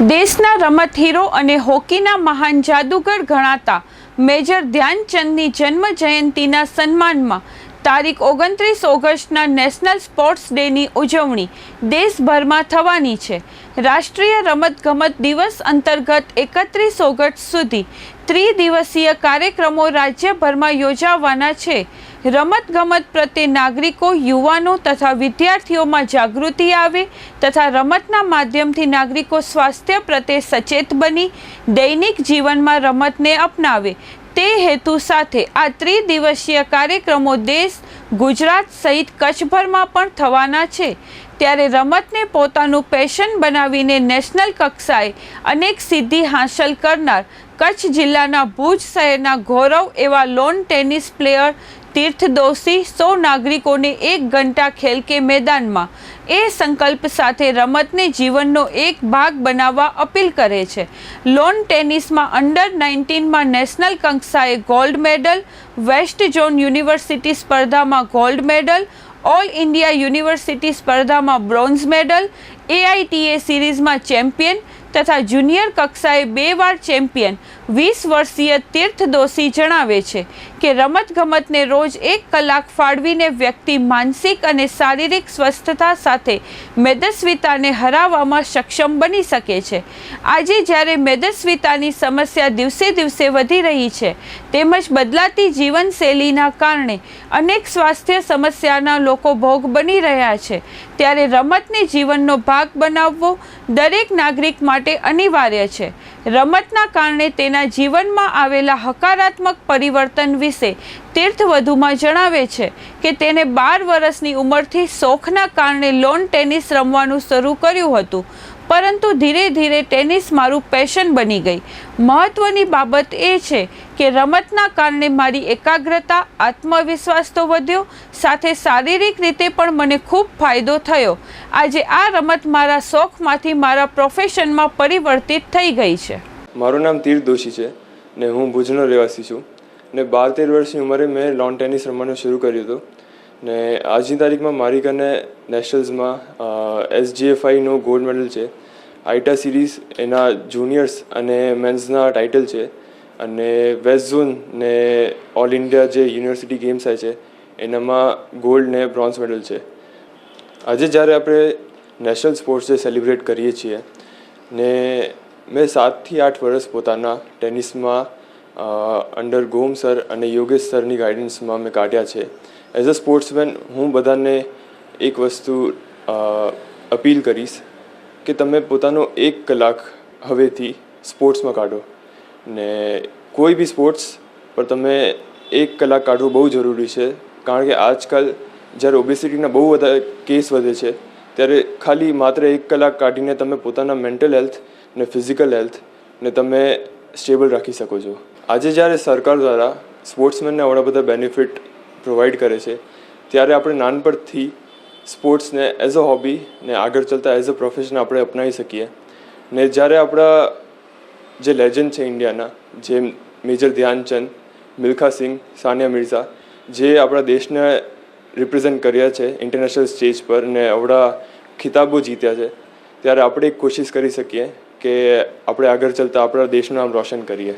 દેશના રમત હીરો અને હોકીના મહાન જાદુગર ગણાતા મેજર ધ્યાનચંદની જન્મ જયંતિના સન્માનમાં તારીખ ઓગણત્રીસ ઓગસ્ટના નેશનલ સ્પોર્ટ્સ ડેની ઉજવણી દેશભરમાં થવાની છે. રાષ્ટ્રીય રમતગમત દિવસ અંતર્ગત એકત્રીસ ઓગસ્ટ સુધી ત્રિદિવસીય કાર્યક્રમો રાજ્યભરમાં યોજાવાના છે. રમતગમત પ્રત્યે નાગરિકો, યુવાનો તથા વિદ્યાર્થીઓમાં જાગૃતિ આવે તથા રમતના માધ્યમથી નાગરિકો સ્વાસ્થ્ય પ્રત્યે સચેત બની દૈનિક જીવનમાં રમતને અપનાવે તે હેતુ સાથે આ ત્રિદિવસીય કાર્યક્રમો દેશ ગુજરાત સહિત કચ્છભરમાં પણ થવાના છે. ત્યારે રમતને પોતાનું પેશન બનાવીને નેશનલ કક્ષાએ અનેક સિદ્ધિ હાંસલ કરનાર કચ્છ જિલ્લાના ભુજ શહેરના ગૌરવ એવા lawn tennis player Tirth Doshi સો નાગરિકોને એક ઘંટા ખેલ કે મેદાનમાં એ સંકલ્પ સાથે રમતને જીવનનો એક ભાગ બનાવવા અપીલ કરે છે. લોન ટેનિસમાં અંડર નાઇન્ટીનમાં નેશનલ કક્ષાએ gold medal, west zone university સ્પર્ધામાં gold medal, all India university સ્પર્ધામાં બ્રોન્ઝ મેડલ, એઆઈટીએ સિરીઝમાં ચેમ્પિયન તથા જુનિયર કક્ષાએ બે વાર ચેમ્પિયન, વીસ વર્ષીય તીર્થ દોશી જણાવે છે કે રમતગમતને રોજ એક કલાક ફાળવીને વ્યક્તિ માનસિક અને શારીરિક સ્વસ્થતા સાથે મેદસ્વીતાને હરાવવામાં સક્ષમ બની શકે છે. આજે જ્યારે મેદસ્વીતાની સમસ્યા દિવસે દિવસે વધી રહી છે, તેમજ બદલાતી જીવનશૈલીના કારણે અનેક સ્વાસ્થ્ય સમસ્યાના લોકો ભોગ બની રહ્યા છે, ત્યારે રમતને જીવનનો ભાગ બનાવવો દરેક નાગરિક માટે અનિવાર્ય છે. રમતના કારણે તેના જીવનમાં આવેલા હકારાત્મક પરિવર્તન વિશે તીર્થ વધુમાં જણાવે છે કે તેને બાર વર્ષની ઉંમરથી શોખના કારણે લોન ટેનિસ રમવાનું શરૂ કર્યું હતું. પરંતુ ધીરે ધીરે ટેનિસ મારું પેશન બની ગઈ. મહત્ત્વની બાબત એ છે કે રમતના કારણે મારી એકાગ્રતા, આત્મવિશ્વાસ તો વધ્યો, સાથે શારીરિક રીતે પણ મને ખૂબ ફાયદો થયો. આજે આ રમત મારા શોખમાંથી મારા પ્રોફેશનમાં પરિવર્તિત થઈ ગઈ છે. મારું નામ તીર્થ દોશી છે ને હું ભુજનો રહેવાસી છું ને બાર તેર વર્ષની ઉંમરે મેં લોન ટેનિસ રમવાનું શરૂ કર્યું હતું. ને આજની તારીખમાં મારી કને નેશનલ્સમાં એસજીએફઆઈનો ગોલ્ડ મેડલ છે. આઈટા સિરીઝ, એના જુનિયર્સ અને મેન્સના ટાઇટલ છે. અને વેસ્ટ ઝોન ને ઓલ ઇન્ડિયા જે યુનિવર્સિટી ગેમ્સ થાય છે, એનામાં ગોલ્ડ ને બ્રોન્ઝ મેડલ છે. આજે જ્યારે આપણે નેશનલ સ્પોર્ટ્સ ડે સેલિબ્રેટ કરીએ છીએ, ને મેં સાતથી આઠ વર્ષ પોતાના ટેનિસમાં અંડર ગોમ સર અને યોગેશ સરની ગાઈડન્સમાં મેં કાઢ્યા છે. એઝ અ સ્પોર્ટ્સમેન હું બધાને એક વસ્તુ અપીલ કરીશ કે તમે પોતાનો એક કલાક હવેથી સ્પોર્ટ્સમાં કાઢો. ને કોઈ બી સ્પોર્ટ્સ પર તમે એક કલાક કાઢવું બહુ જરૂરી છે. કારણ કે આજકાલ જ્યારે ઓબેસિટીના બહુ બધા કેસ વધે છે, ત્યારે ખાલી માત્ર એક કલાક કાઢીને તમે પોતાના મેન્ટલ હેલ્થ ને ફિઝિકલ હેલ્થ ને તમે સ્ટેબલ રાખી શકો છો. આજે જ્યારે સરકાર દ્વારા સ્પોર્ટ્સમેનને આવડા બધા બેનિફિટ પ્રોવાઈડ કરે છે, ત્યારે આપણે નાનપણથી સ્પોર્ટ્સને એઝ અ હોબી ને આગળ ચાલતા એઝ અ પ્રોફેશન આપણે અપનાવી શકીએ. ને જ્યારે આપણા જે લેજન્ડ છે ઇન્ડિયાના, જે મેજર ધ્યાનચંદ, મિલ્ખા સિંહ સાનિયા મિર્ઝા, જે આપણા દેશને રિપ્રેઝેન્ટ કર્યા છે ઇન્ટરનેશનલ સ્ટેજ પર ને આવડા ખિતાબો જીત્યા છે, ત્યારે આપણે કોશિશ કરી શકીએ કે આપણે આગળ ચાલતા આપણા દેશનું નામ રોશન કરીએ.